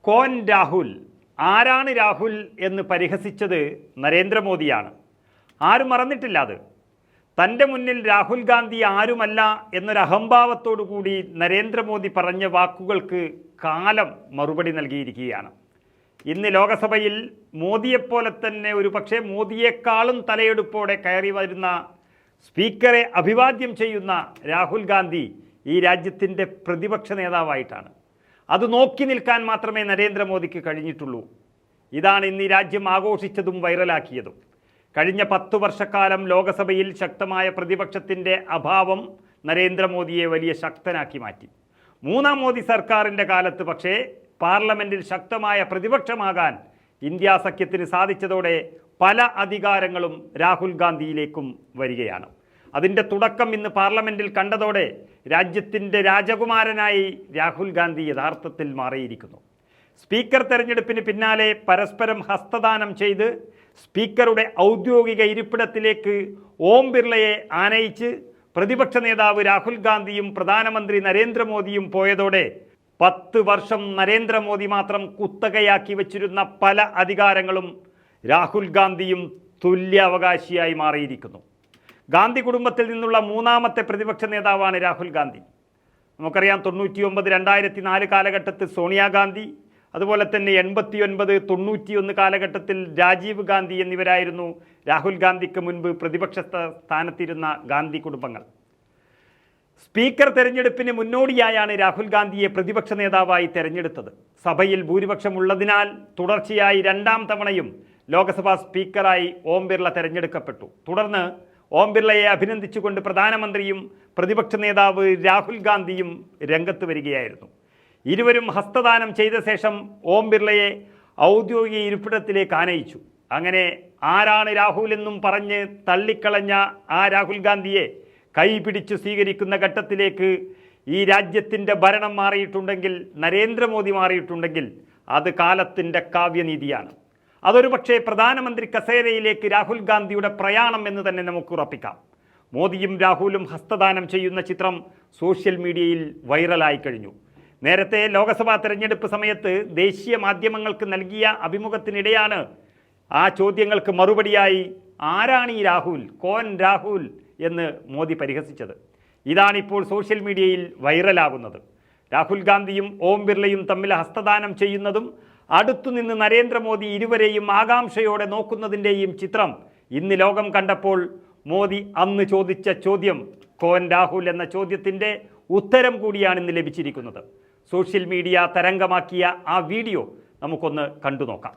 കോൻ രാഹുൽ. ആരാണ് രാഹുൽ എന്ന് പരിഹസിച്ചത് നരേന്ദ്രമോദിയാണ്. ആരും മറന്നിട്ടില്ല അത്. തന്റെ മുന്നിൽ രാഹുൽ ഗാന്ധി ആരുമല്ല എന്നൊരു അഹംഭാവത്തോടു കൂടി നരേന്ദ്രമോദി പറഞ്ഞ വാക്കുകൾക്ക് കാലം മറുപടി നൽകിയിരിക്കുകയാണ്. ഇന്ന് ലോകസഭയിൽ മോദിയെപ്പോലെ തന്നെ ഒരു പക്ഷേ മോദിയേക്കാളും തലയെടുപ്പോടെ കയറി വരുന്ന സ്പീക്കറെ അഭിവാദ്യം ചെയ്യുന്ന രാഹുൽ ഗാന്ധി ഈ രാജ്യത്തിന്റെ പ്രതിപക്ഷ നേതാവായിട്ടാണ്. അത് നോക്കി നിൽക്കാൻ മാത്രമേ നരേന്ദ്രമോദിക്ക് കഴിഞ്ഞിട്ടുള്ളൂ. ഇതാണ് ഇന്ന് രാജ്യം ആഘോഷിച്ചതും വൈറലാക്കിയതും. കഴിഞ്ഞ പത്തു വർഷക്കാലം ലോകസഭയിൽ ശക്തമായ പ്രതിപക്ഷത്തിന്റെ അഭാവം നരേന്ദ്രമോദിയെ വലിയ ശക്തനാക്കി മാറ്റി. മൂന്നാം മോദി സർക്കാരിന്റെ കാലത്ത് പക്ഷേ പാർലമെന്റിൽ ശക്തമായ പ്രതിപക്ഷമാകാൻ ഇന്ത്യ സഖ്യത്തിന് സാധിച്ചതോടെ പല അധികാരങ്ങളും രാഹുൽ ഗാന്ധിയിലേക്കും വരികയാണ്. അതിന്റെ തുടക്കം ഇന്ന് പാർലമെന്റിൽ കണ്ടതോടെ രാജ്യത്തിന്റെ രാജകുമാരനായി രാഹുൽ ഗാന്ധി യഥാർത്ഥത്തിൽ മാറിയിരിക്കുന്നു. സ്പീക്കർ തെരഞ്ഞെടുപ്പിന് പിന്നാലെ പരസ്പരം ഹസ്തദാനം ചെയ്ത് സ്പീക്കറുടെ ഔദ്യോഗിക ഇരിപ്പിടത്തിലേക്ക് ഓം ബിർളയെ ആനയിച്ച് പ്രതിപക്ഷ നേതാവ് രാഹുൽ ഗാന്ധിയും പ്രധാനമന്ത്രി നരേന്ദ്രമോദിയും പോയതോടെ പത്ത് വർഷം നരേന്ദ്രമോദി മാത്രം കുത്തകയാക്കി വച്ചിരുന്ന പല അധികാരങ്ങളും രാഹുൽ ഗാന്ധിയും തുല്യ അവകാശിയായി മാറിയിരിക്കുന്നു. ഗാന്ധി കുടുംബത്തിൽ നിന്നുള്ള മൂന്നാമത്തെ പ്രതിപക്ഷ നേതാവാണ് രാഹുൽ ഗാന്ധി. നമുക്കറിയാം തൊണ്ണൂറ്റി ഒമ്പത് രണ്ടായിരത്തി നാല് കാലഘട്ടത്തിൽ സോണിയാഗാന്ധി അതുപോലെ തന്നെ എൺപത്തി ഒൻപത് തൊണ്ണൂറ്റിയൊന്ന് കാലഘട്ടത്തിൽ രാജീവ് ഗാന്ധി എന്നിവരായിരുന്നു രാഹുൽ ഗാന്ധിക്ക് മുൻപ് പ്രതിപക്ഷ സ്ഥാ- സ്ഥാനത്തിരുന്ന ഗാന്ധി കുടുംബങ്ങൾ. സ്പീക്കർ തെരഞ്ഞെടുപ്പിന് മുന്നോടിയായാണ് രാഹുൽ ഗാന്ധിയെ പ്രതിപക്ഷ നേതാവായി തെരഞ്ഞെടുത്തത്. സഭയിൽ ഭൂരിപക്ഷമുള്ളതിനാൽ തുടർച്ചയായി രണ്ടാം തവണയും ലോക്സഭാ സ്പീക്കറായി ഓം ബിർള തെരഞ്ഞെടുക്കപ്പെട്ടു. തുടർന്ന് ഓം ബിർളയെ അഭിനന്ദിച്ചുകൊണ്ട് പ്രധാനമന്ത്രിയും പ്രതിപക്ഷ നേതാവ് രാഹുൽ ഗാന്ധിയും രംഗത്ത് വരികയായിരുന്നു. ഇരുവരും ഹസ്തദാനം ചെയ്ത ശേഷം ഓം ബിർളയെ ഔദ്യോഗിക ഇരിപ്പിടത്തിലേക്ക് ആനയിച്ചു. അങ്ങനെ ആരാണ് രാഹുൽ എന്നും പറഞ്ഞ് തള്ളിക്കളഞ്ഞ ആ രാഹുൽ ഗാന്ധിയെ കൈ പിടിച്ചു സ്വീകരിക്കുന്ന ഘട്ടത്തിലേക്ക് ഈ രാജ്യത്തിന്റെ ഭരണം മാറിയിട്ടുണ്ടെങ്കിൽ നരേന്ദ്രമോദി മാറിയിട്ടുണ്ടെങ്കിൽ അത് കാലത്തിന്റെ കാവ്യനീതിയാണ്. അതൊരു പക്ഷേ പ്രധാനമന്ത്രി കസേരയിലേക്ക് രാഹുൽ ഗാന്ധിയുടെ പ്രയാണം എന്ന് തന്നെ നമുക്ക് ഉറപ്പിക്കാം. മോദിയും രാഹുലും ഹസ്തദാനം ചെയ്യുന്ന ചിത്രം സോഷ്യൽ മീഡിയയിൽ വൈറലായി കഴിഞ്ഞു. നേരത്തെ ലോക്സഭാ തെരഞ്ഞെടുപ്പ് സമയത്ത് ദേശീയ മാധ്യമങ്ങൾക്ക് നൽകിയ അഭിമുഖത്തിനിടെയാണ് ആ ചോദ്യങ്ങൾക്ക് മറുപടിയായി ആരാണ് ഈ രാഹുൽ കോൻ രാഹുൽ എന്ന് മോദി പരിഹസിച്ചത്. ഇതാണിപ്പോൾ സോഷ്യൽ മീഡിയയിൽ വൈറലാകുന്നത്. രാഹുൽ ഗാന്ധിയും ഓം ബിർളയും തമ്മിൽ ഹസ്തദാനം ചെയ്യുന്നതും അടുത്തുനിന്ന് നരേന്ദ്രമോദി ഇരുവരെയും ആകാംക്ഷയോടെ നോക്കുന്നതിന്റെയും ചിത്രം. ഇന്ന് ലോകം കണ്ടപ്പോൾ മോദി അന്ന് ചോദിച്ച ചോദ്യം കോൻ രാഹുൽ എന്ന ചോദ്യത്തിന്റെ ഉത്തരം കൂടിയാണ് ഇന്ന് ലഭിച്ചിരിക്കുന്നത്. സോഷ്യൽ മീഡിയ തരംഗമാക്കിയ ആ വീഡിയോ നമുക്കൊന്ന് കണ്ടു നോക്കാം.